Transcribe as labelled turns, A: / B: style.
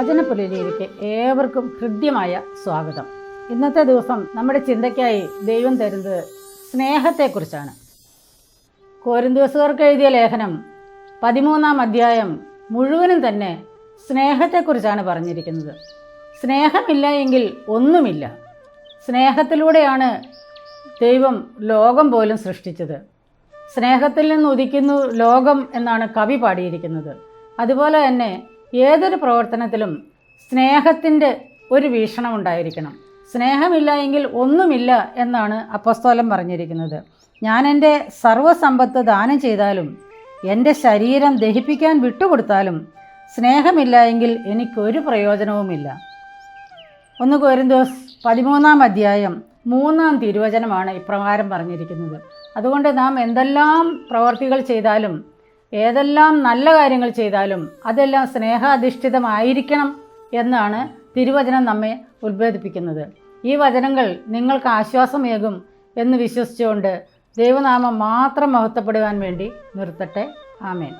A: വചനപുലരിയിലേക്ക് ഏവർക്കും ഹൃദ്യമായ സ്വാഗതം. ഇന്നത്തെ ദിവസം നമ്മുടെ ചിന്തയ്ക്കായി ദൈവം തരുന്നത് സ്നേഹത്തെക്കുറിച്ചാണ്. കോരിന്തോസുകാർക്ക് എഴുതിയ ലേഖനം പതിമൂന്നാം അധ്യായം മുഴുവനും തന്നെ സ്നേഹത്തെക്കുറിച്ചാണ് പറഞ്ഞിരിക്കുന്നത്. സ്നേഹമില്ല എങ്കിൽ ഒന്നുമില്ല. സ്നേഹത്തിലൂടെയാണ് ദൈവം ലോകം പോലും സൃഷ്ടിച്ചത്. സ്നേഹത്തിൽ നിന്ന് ഉദിക്കുന്നു ലോകം എന്നാണ് കവി പാടിയിരിക്കുന്നത്. അതുപോലെ തന്നെ ഏതൊരു പ്രവർത്തനത്തിലും സ്നേഹത്തിന്റെ ഒരു വീക്ഷണം ഉണ്ടായിരിക്കണം. സ്നേഹമില്ല എങ്കിൽ ഒന്നുമില്ല എന്നാണ് അപ്പസ്തോലം പറഞ്ഞിരിക്കുന്നത്. ഞാൻ എന്റെ സർവസമ്പത്ത് ദാനം ചെയ്താലും എന്റെ ശരീരം ദഹിപ്പിക്കാൻ വിട്ടുകൊടുത്താലും സ്നേഹമില്ല എങ്കിൽ എനിക്കൊരു പ്രയോജനവുമില്ല. ഒന്ന് കോരിന്തോസ് പതിമൂന്നാം അധ്യായം മൂന്നാം തിരുവചനമാണ് ഇപ്രകാരം പറഞ്ഞിരിക്കുന്നത്. അതുകൊണ്ട് നാം എന്തെല്ലാം പ്രവർത്തികൾ ചെയ്താലും ഏതെല്ലാം നല്ല കാര്യങ്ങൾ ചെയ്താലും അതെല്ലാം സ്നേഹാധിഷ്ഠിതമായിരിക്കണം എന്നാണ് തിരുവചനം നമ്മെ ഉത്ബോധിപ്പിക്കുന്നത് ഈ വചനങ്ങൾ നിങ്ങൾക്ക് ആശ്വാസമേകും എന്ന് വിശ്വസിച്ചുകൊണ്ട് ദൈവനാമം മാത്രം മഹത്വപ്പെടുവാൻ വേണ്ടി നിർത്തട്ടെ. ആമേൻ.